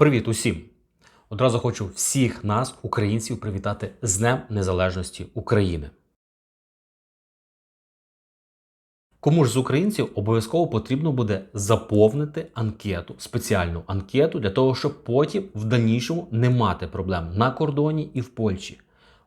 Привіт усім! Одразу хочу всіх нас, українців, привітати з Днем Незалежності України. Кому ж з українців обов'язково потрібно буде заповнити анкету, спеціальну анкету для того, щоб потім в дальнішому не мати проблем на кордоні і в Польщі.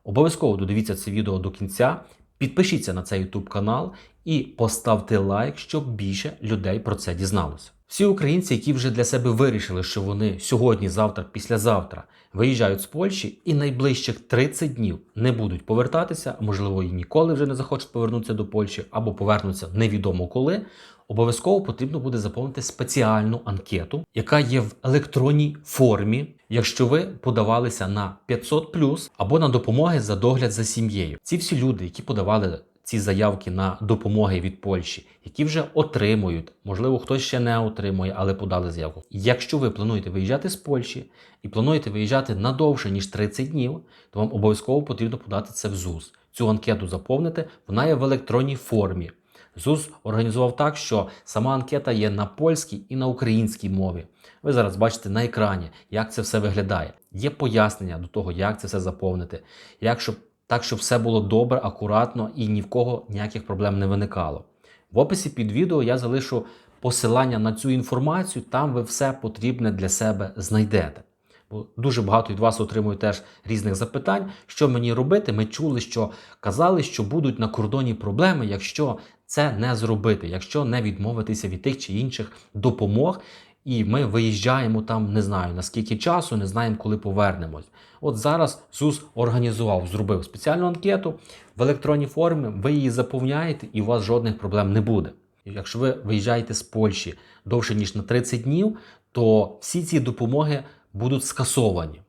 Обов'язково додивіться це відео до кінця, підпишіться на цей YouTube канал і поставте лайк, щоб більше людей про це дізналося. Всі українці, які вже для себе вирішили, що вони сьогодні, завтра, післязавтра виїжджають з Польщі і найближчих 30 днів не будуть повертатися, можливо і ніколи вже не захочуть повернутися до Польщі або повернуться невідомо коли. Обов'язково потрібно буде заповнити спеціальну анкету, яка є в електронній формі, якщо ви подавалися на 500 або на допомоги за догляд за сім'єю. Ці всі люди, які подавали ці заявки на допомоги від Польщі, які вже отримують, можливо, хтось ще не отримує, але подали заявку. Якщо ви плануєте виїжджати з Польщі і плануєте виїжджати на довше ніж 30 днів, то вам обов'язково потрібно подати це в ЗУС. Цю анкету заповнити, вона є в електронній формі. ЗУС організував так, що сама анкета є на польській і на українській мові. Ви зараз бачите на екрані, як це все виглядає. Є пояснення до того, як це все заповнити, як щоб так, щоб все було добре, акуратно і ні в кого ніяких проблем не виникало. В описі під відео я залишу посилання на цю інформацію, там ви все потрібне для себе знайдете. Бо дуже багато від вас отримують теж різних запитань, що мені робити. Ми чули, що казали, що будуть на кордоні проблеми, якщо це не зробити, якщо не відмовитися від тих чи інших допомог. І ми виїжджаємо там, не знаю наскільки часу, не знаємо, коли повернемось. От зараз ЗУС організував, зробив спеціальну анкету в електронній формі, ви її заповняєте і у вас жодних проблем не буде. Якщо ви виїжджаєте з Польщі довше ніж на 30 днів, то всі ці допомоги будуть скасовані.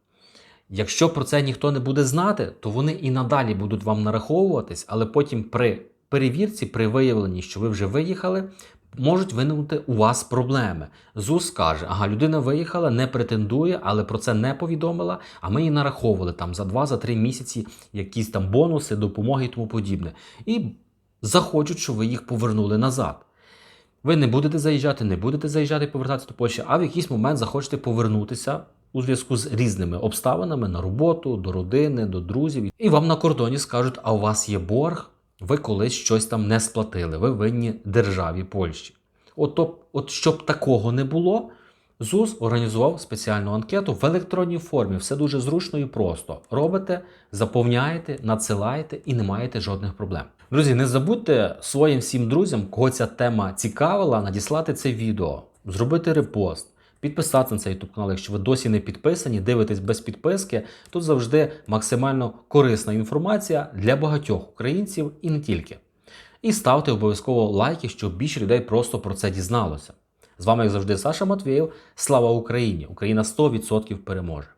Якщо про це ніхто не буде знати, то вони і надалі будуть вам нараховуватись, але потім при перевірці, при виявленні, що ви вже виїхали, можуть виникнути у вас проблеми. ЗУС каже, ага, людина виїхала, не претендує, але про це не повідомила. А ми її нараховували там за 2-3 місяці якісь там бонуси, допомоги і тому подібне. І захочуть, щоб ви їх повернули назад. Ви не будете заїжджати, не будете заїжджати повертатися до Польщі, а в якийсь момент захочете повернутися у зв'язку з різними обставинами на роботу, до родини, до друзів. І вам на кордоні скажуть, а у вас є борг, ви колись щось там не сплатили, ви винні державі Польщі. От, от щоб такого не було, ЗУС організував спеціальну анкету в електронній формі. Все дуже зручно і просто. Робите, заповняєте, надсилаєте і не маєте жодних проблем. Друзі, не забудьте своїм всім друзям, кого ця тема цікавила, надіслати це відео, зробити репост. Підписатися на цей YouTube канал, якщо ви досі не підписані, дивитесь без підписки. Тут завжди максимально корисна інформація для багатьох українців і не тільки. І ставте обов'язково лайки, щоб більше людей просто про це дізналося. З вами, як завжди, Саша Матвієв. Слава Україні! Україна 100% переможе!